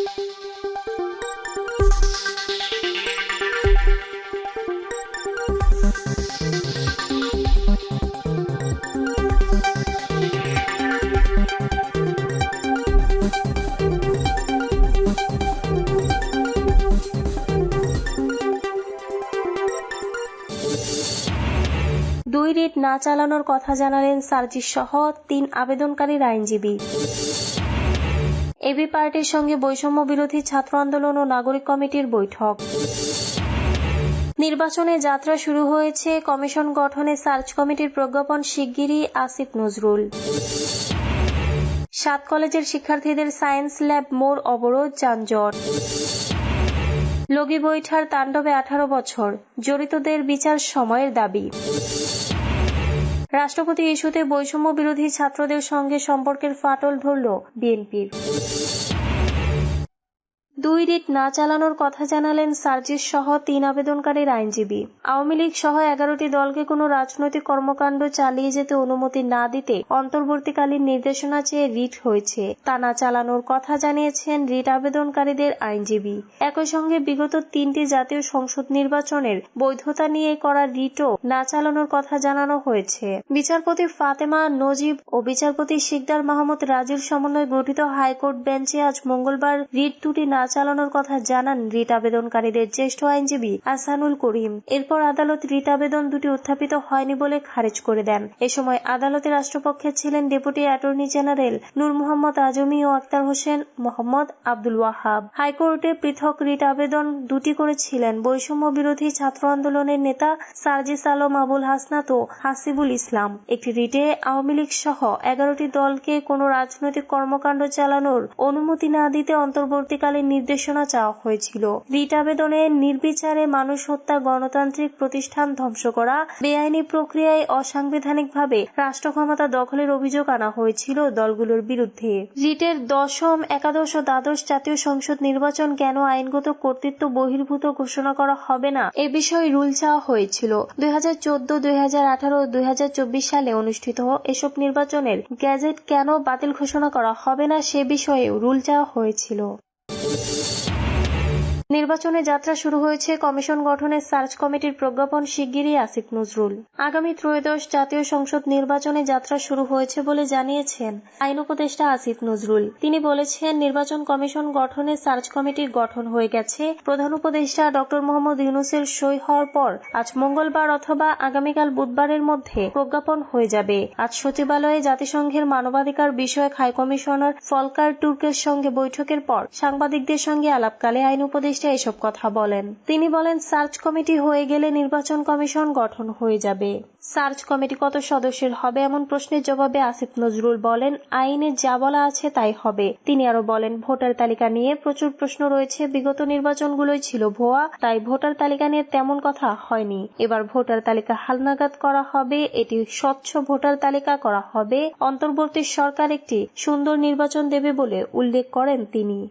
দুই রিট না চালানোর কথা জানালেন সার্জিস সহ তিন আবেদনকারীর আইনজীবী। এবি পার্টির সঙ্গে বৈষম্য বিরোধী ছাত্র আন্দোলন ও নাগরিক কমিটির বৈঠক। নির্বাচনে যাত্রা শুরু হয়েছে। কমিশন গঠনে সার্চ কমিটির প্রজ্ঞাপন শিগগিরই আসিফ নজরুল। সাত কলেজের শিক্ষার্থীদের সায়েন্স ল্যাব মোড় অবরোধ যানজট। লগি বৈঠার তাণ্ডবে আঠারো বছর। জড়িতদের বিচার সময়ের দাবি। রাষ্ট্রপতি ইস্যুতে বৈষম্য বিরোধী ছাত্রদের সঙ্গে সম্পর্কের ফাটল ধরল বিএনপির। রিট না চালানোর কথা জানালেন সার্জিস সহ তিন আবেদনকারীর আইনজীবী। আওয়ামী লীগ সহ এগারোটি দলকে কোনো রাজনৈতিক কর্মকাণ্ড চালিয়ে যেতে অনুমতি না দিতে অন্তর্বর্তীকালীন নির্দেশনা চেয়ে রিট হয়েছে। তা না চালানোর কথা জানিয়েছেন রিট আবেদনকারীদের আইনজীবী। একই সঙ্গে বিগত তিনটি জাতীয় সংসদ নির্বাচনের বৈধতা নিয়ে করা রিটও না চালানোর কথা জানানো হয়েছে। বিচারপতি ফাতেমা নজিব ও বিচারপতি শিকদার মাহমুদ রাজুর সমন্বয়ে গঠিত হাইকোর্ট বেঞ্চে আজ মঙ্গলবার রিট দুটি না চালানোর কথা জানান রিট আবেদনকারীদের জ্যেষ্ঠ আইনজীবী আসানুল করিম। এরপর আদালত রিট আবেদন দুটি উত্থাপিত হয়নি বলে খারিজ করে দেন। এ সময় আদালতে রাষ্ট্রপক্ষে ছিলেন deputy attorney general Nur Mohammad Azmi ও আক্তার হোসেন মোহাম্মদ আব্দুল ওয়াহাব। হাইকোর্টে পৃথক রিট আবেদন দুটি করেছিলেন বৈষম্য বিরোধী ছাত্র আন্দোলনের নেতা সার্জিস আলম, আবুল হাসনাত ও হাসিবুল ইসলাম। একটি রিটে আওয়ামী লীগ সহ এগারোটি দলকে কোনো রাজনৈতিক কর্মকাণ্ড চালানোর অনুমতি না দিতে অন্তর্বর্তীকালীন নির্দেশনা চাওয়া হয়েছিল। রিট আবেদনে নির্বিচারে মানুষ হত্যা, গণতান্ত্রিক প্রতিষ্ঠান ধ্বংস করা, বেআইনি প্রক্রিয়ায় অসাংবিধানিকভাবে রাষ্ট্র ক্ষমতা দখলের অভিযোগ আনা হয়েছিল দলগুলোর বিরুদ্ধে। রিটের দশম, একাদশ ও দ্বাদশ জাতীয় সংসদ নির্বাচন কেন আইনগত কর্তৃত্ব বহির্ভূত ঘোষণা করা হবে না? এ বিষয়ে রুল চাওয়া হয়েছিল। দুই হাজার চোদ্দ, দুই হাজার আঠারো দুই হাজার চব্বিশ সালে অনুষ্ঠিত এসব নির্বাচনের গ্যাজেট কেন বাতিল ঘোষণা করা হবে না সে বিষয়েও রুল চাওয়া হয়েছিল। নির্বাচনে যাত্রা শুরু হয়েছে কমিশন গঠনের সার্চ কমিটির প্রজ্ঞাপন শিগগিরই আসিফ নজরুল। আগামী ত্রয়োদশ জাতীয় সংসদ নির্বাচনে যাত্রা শুরু হয়েছে বলে জানিয়েছেন আইন উপদেষ্টা আসিফ নজরুল। তিনি বলেছেন, নির্বাচন কমিশন গঠনে সার্চ কমিটির গঠন হয়ে গেছে। প্রধান উপদেষ্টা ডক্টর মোহাম্মদ ইউনুসের সই হওয়ার পর আজ মঙ্গলবার অথবা আগামীকাল বুধবারের মধ্যে প্রজ্ঞাপন হয়ে যাবে। আজ সচিবালয়ে জাতিসংঘের মানবাধিকার বিষয়ক হাই কমিশনার ফলকার টুর্কের সঙ্গে বৈঠকের পর সাংবাদিকদের সঙ্গে আলাপকালে আইন উপদেষ্টা এসব কথা বলেন। তিনি বলেন, সার্চ কমিটি হয়ে গেলে নির্বাচন কমিশন গঠন হয়ে যাবে। সার্চ কমিটি কত সদস্যের হবে এমন প্রশ্নের জবাবে আসিফ নজরুল বলেন, আইনে যা বলা আছে তাই হবে। তিনি আরও বলেন, ভোটার তালিকা নিয়ে প্রচুর প্রশ্ন রয়েছে। বিগত নির্বাচনগুলোই ছিল ভুয়া, তাই ভোটার তালিকা নিয়ে তেমন কথা হয়নি। এবার ভোটার তালিকা হালনাগাদ করা হবে, এটি স্বচ্ছ ভোটার তালিকা করা হবে। অন্তর্বর্তী সরকার একটি সুন্দর নির্বাচন দেবে বলে উল্লেখ করেন তিনি।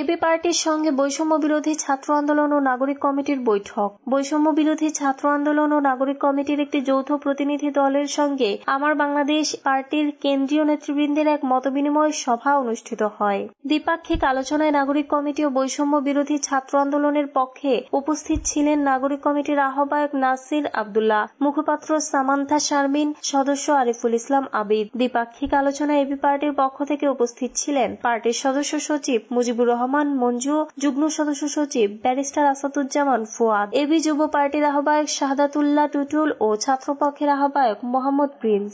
এবি পার্টির সঙ্গে বৈষম্য বিরোধী ছাত্র আন্দোলন ও নাগরিক কমিটির বৈঠক। বৈষম্য বিরোধী ছাত্র আন্দোলন ও নাগরিক কমিটির একটি যৌথ প্রতিনিধি দলের সঙ্গে আমার বাংলাদেশ পার্টির কেন্দ্রীয় নেতৃবৃন্দের এক মতবিনিময় সভা অনুষ্ঠিত হয়। দ্বিপাক্ষিক আলোচনায় নাগরিক কমিটি ও বৈষম্য বিরোধী ছাত্র আন্দোলনের পক্ষে উপস্থিত ছিলেন নাগরিক কমিটির আহ্বায়ক নাসির আবদুল্লাহ, মুখপাত্র সামান্থা শারমিন, সদস্য আরিফুল ইসলাম আবিদ। দ্বিপাক্ষিক আলোচনায় এবি পার্টির পক্ষ থেকে উপস্থিত ছিলেন পার্টির সদস্য সচিব মুজিবুর রহমান। মঞ্জু, যুগ্ম সদস্য সচিব ব্যারিস্টার আসাদুজ্জামান ফুয়াদ। এবি যুব পার্টির আহ্বায়ক শাহাদাতুল্লাহ টুটুল ও ছাত্রপক্ষের আহ্বায়ক মোহাম্মদ প্রিন্স।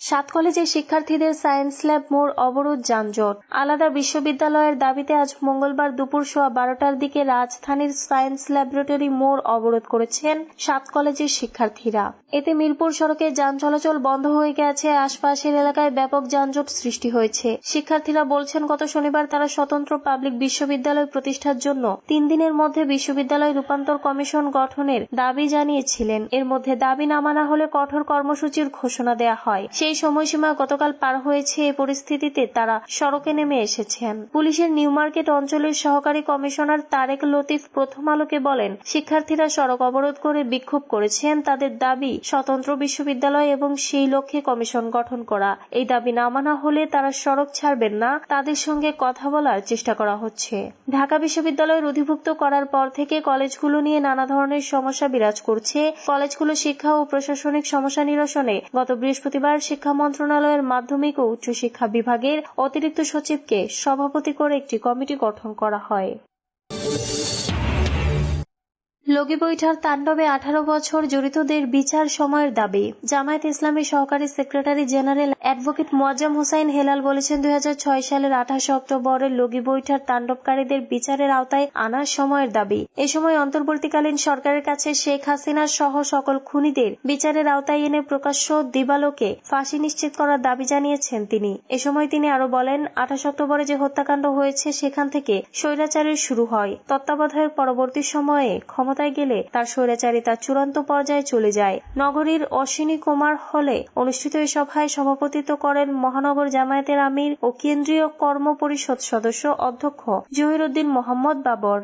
সাত কলেজের শিক্ষার্থীদের সায়েন্স ল্যাব মোড় অবরোধ যানজট। আলাদা বিশ্ববিদ্যালয়ের দাবিতে আজ মঙ্গলবার দুপুর সোয়া বারোটার দিকে রাজধানীর সায়েন্স ল্যাবরেটরি মোড় অবরোধ করেছেন সাত কলেজের শিক্ষার্থীরা। এতে মিরপুর সড়কে যান চলাচল বন্ধ হয়ে গেছে, আশপাশের এলাকায় ব্যাপক যানজট সৃষ্টি হয়েছে। শিক্ষার্থীরা বলছেন, গত শনিবার তারা স্বতন্ত্র পাবলিক বিশ্ববিদ্যালয় প্রতিষ্ঠার জন্য তিন দিনের মধ্যে বিশ্ববিদ্যালয় রূপান্তর কমিশন গঠনের দাবি জানিয়েছিলেন। এর মধ্যে দাবি না মানা হলে কঠোর কর্মসূচির ঘোষণা দেওয়া হয়। সেই সময়সীমা গতকাল পার হয়েছে এ পরিস্থিতিতে তারা সড়কে নেমে এসেছেন। পুলিশের নিউ মার্কেট অঞ্চলের সহকারী কমিশনার তারেক লতিফ প্রথম আলোকে বলেন, শিক্ষার্থীরা সড়ক অবরোধ করে বিক্ষোভ করেছেন। তাদের দাবি, স্বতন্ত্র বিশ্ববিদ্যালয় এবং সেই লক্ষ্যে কমিশন গঠন করা। এই দাবি না মানা হলে তারা সড়ক ছাড়বেন না। তাদের সঙ্গে কথা বলার চেষ্টা করা হচ্ছে। ঢাকা বিশ্ববিদ্যালয়ের অধিভুক্ত করার পর থেকে কলেজগুলো নিয়ে নানা ধরনের সমস্যা বিরাজ করছে। কলেজগুলো শিক্ষা ও প্রশাসনিক সমস্যা নিরসনে গত বৃহস্পতিবার শিক্ষা মন্ত্রণালয়ের মাধ্যমিক ও উচ্চশিক্ষা বিভাগের অতিরিক্ত সচিবকে সভাপতি করে একটি কমিটি গঠন করা হয়। লগি বৈঠার তাণ্ডবে আঠারো বছর জড়িতদের বিচার সময়ের দাবি। জামায়াত ইসলামী সহকারী secretary general advocate Moazzem Hossain Helal বলেছেন, দুই সালের আঠাশে অক্টোবরের লগি বৈঠার তাণ্ডবকারীদের বিচারের আওতায় আনার সময়ের দাবি। এ সময় অন্তর্বর্তীকালীন সরকারের কাছে শেখ হাসিনা সহ সকল খুনিদের বিচারের আওতায় এনে প্রকাশ্য দিবালোকে ফাঁসি নিশ্চিত করার দাবি জানিয়েছেন তিনি। এ সময় তিনি আরও বলেন, আঠাশ অক্টোবরে যে হত্যাকাণ্ড হয়েছে, সেখান থেকে স্বৈরাচারের শুরু হয়। তত্ত্বাবধায়ক পরবর্তী সময়ে ক্ষমতায় গেলে তার স্বৈরাচারিতা চূড়ান্ত পর্যায়ে চলে যায়। নগরীর অশ্বিনী কুমার হলে অনুষ্ঠিত এই সভায় সভাপতিত্ব করেন মহানগর জামায়াতের আমির ও কেন্দ্রীয় কর্ম পরিষদ সদস্য অধ্যক্ষ জহিরুদ্দিন মোহাম্মদ বাবর।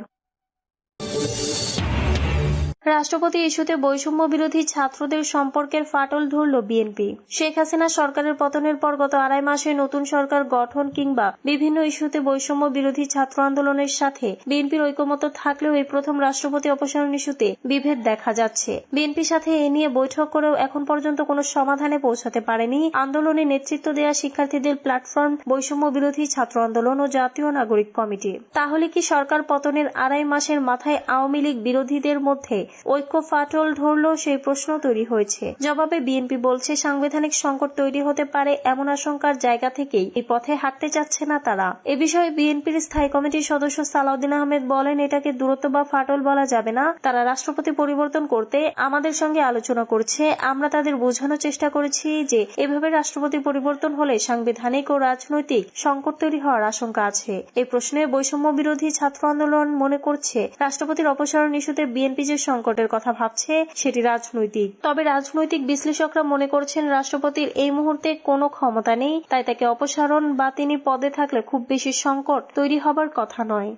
রাষ্ট্রপতি ইস্যুতে বৈষম্য বিরোধী ছাত্রদের সম্পর্কের ফাটল ধরল বিএনপি। শেখ হাসিনা সরকারের পতনের পর গত আড়াই মাসে নতুন সরকার গঠন কিংবা বিভিন্ন ইস্যুতে বৈষম্য বিরোধী ছাত্র আন্দোলনের সাথে বিএনপির ঐকমত্য থাকলেও এই প্রথম রাষ্ট্রপতি অপসারণ ইস্যুতে বিভেদ দেখা যাচ্ছে। বিএনপির সাথে এ নিয়ে বৈঠক করেও এখন পর্যন্ত কোনো সমাধানে পৌঁছাতে পারেনি। আন্দোলনে নেতৃত্ব দেওয়া শিক্ষার্থীদের প্ল্যাটফর্ম বৈষম্য বিরোধী ছাত্র আন্দোলন ও জাতীয় নাগরিক কমিটি। তাহলে কি সরকার পতনের আড়াই মাসের মাথায় আওয়ামী লীগ বিরোধীদের মধ্যে ঐক্য ফাটল ধরল সেই প্রশ্ন তৈরি হয়েছে। জবাবে বিএনপি বলছে, সাংবিধানিক সংকট তৈরি হতে পারে এমন আশঙ্কার জায়গা থেকেই। এই পথে হাঁটতে চাচ্ছে না তারা। এ বিষয়ে বিএনপির স্থায়ী কমিটির সদস্য সালাউদ্দিন আহমেদ বলেন, এটাকে দূরত্ব বা ফাটল বলা যাবে না। তারা রাষ্ট্রপতি পরিবর্তন করতে আমাদের সঙ্গে আলোচনা করছে। আমরা তাদের বোঝানোর চেষ্টা করেছি যে, এভাবে রাষ্ট্রপতি পরিবর্তন হলে সাংবিধানিক ও রাজনৈতিক সংকট তৈরি হওয়ার আশঙ্কা আছে। এই প্রশ্নে বৈষম্য বিরোধী ছাত্র আন্দোলন মনে করছে, রাষ্ট্রপতির অপসারণ ইস্যুতে বিএনপি যে সংকটের কথা ভাবছে সেটি রাজনৈতিক। তবে রাজনৈতিক বিশ্লেষকরা মনে করছেন রাষ্ট্রপতির এই মুহূর্তে কোনো ক্ষমতা নেই, তাই তাকে অপসারণ বা তিনি পদে থাকলে খুব বেশি সংকট তৈরি হবার কথা নয়।